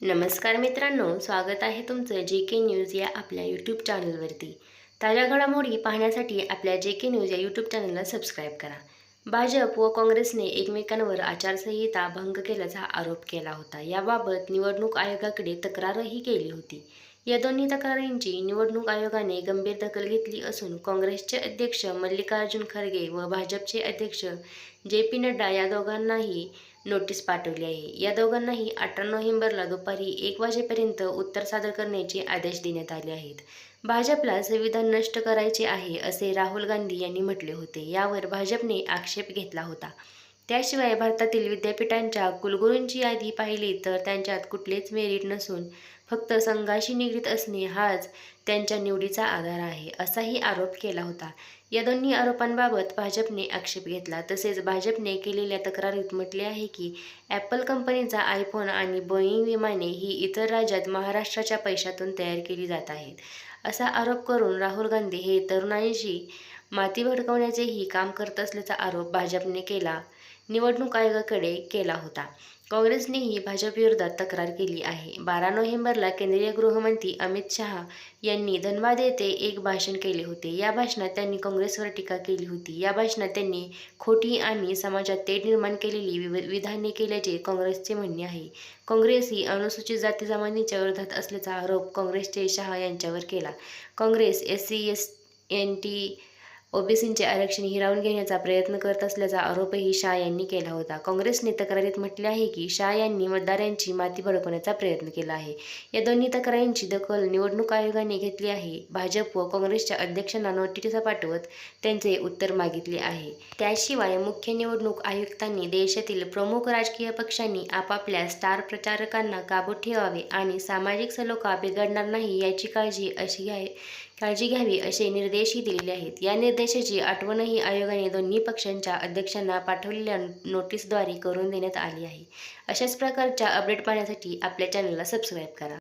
नमस्कार मित्रांनो स्वागत आहे तुमचं जे के न्यूज या आपल्या यूट्यूब चॅनलवरती ताज्या घडामोडी पाहण्यासाठी आपल्या जे के न्यूज या यूट्यूब चॅनलला सबस्क्राईब करा. भाजप व काँग्रेसने एकमेकांवर आचारसंहिता भंग केल्याचा आरोप केला होता. याबाबत निवडणूक आयोगाकडे तक्रारही केली होती. या दोन्ही तक्रारींची निवडणूक आयोगाने गंभीर दखल घेतली असून काँग्रेसचे अध्यक्ष मल्लिकार्जुन खरगे व भाजपचे अध्यक्ष जे पी नड्डा या दोघांनाही नोटीस पाठवली आहे. या दोघांनाही अठरा नोव्हेंबरला दुपारी एक वाजेपर्यंत उत्तर सादर करण्याचे आदेश देण्यात आले आहेत. भाजपला संविधान नष्ट करायचे आहे असे राहुल गांधी यांनी म्हटले होते. यावर भाजपने आक्षेप घेतला होता. त्याशिवाय भारतातील विद्यापीठांच्या कुलगुरूंची यादी पाहिली तर त्यांच्यात कुठलेच मेरिट नसून फक्त संघाशी निगडीत असणे हाच त्यांच्या निवडीचा आधार आहे असाही आरोप केला होता. या दोन्ही आरोपांबाबत भाजपने आक्षेप घेतला. तसेच भाजपने केलेल्या तक्रारीत म्हटले आहे की ॲपल कंपनीचा आयफोन आणि बोईंग विमाने ही इतर राज्यात महाराष्ट्राच्या पैशातून तयार केली जात आहेत. असा आरोप करून राहुल गांधी हे तरुणांशी माती भडकवण्याचेही काम करत असल्याचा आरोप भाजपने केला. निवडणूक आयोगाकडे केला होता. काँग्रेसनेही भाजपविरोधात तक्रार केली आहे. बारा नोव्हेंबरला केंद्रीय गृहमंत्री अमित शहा यांनी धनबाद येथे एक भाषण केले होते. या भाषणात त्यांनी काँग्रेसवर टीका केली होती. या भाषणात त्यांनी खोटी आणि समाजात तेढ निर्माण केलेली विव विधाने केल्याचे काँग्रेसचे म्हणणे आहे. काँग्रेस ही अनुसूचित जाती जमातीच्या विरोधात असल्याचा आरोप काँग्रेसचे शहा यांच्यावर केला. Congress S C S N T ओबीसींचे आरक्षण हिरावून घेण्याचा प्रयत्न करत असल्याचा आरोपही शाह यांनी केला होता. काँग्रेसने तक्रारीत म्हटले आहे की शाह यांनी मतदारांची माती भडकवण्याचा प्रयत्न केला आहे. या दोन्ही तक्रारींची दखल निवडणूक आयोगाने घेतली आहे. भाजप व काँग्रेसच्या अध्यक्षांना नोटीस पाठवत त्यांचे उत्तर मागितले आहे. त्याशिवाय मुख्य निवडणूक आयुक्तांनी देशातील प्रमुख राजकीय पक्षांनी आपापल्या स्टार प्रचारकांना काबूत ठेवावे आणि सामाजिक सलोखा बिघडणार नाही याची काळजी अशी घ्या काळजी घ्यावी असे निर्देशही दिलेले आहेत. या निर्देशाची आठवणही आयोगाने दोन्ही पक्षांच्या अध्यक्षांना पाठवलेल्या नोटीसद्वारे करून देण्यात आली आहे. अशाच प्रकारच्या अपडेट पाहण्यासाठी आपल्या चॅनलला सबस्क्राईब करा.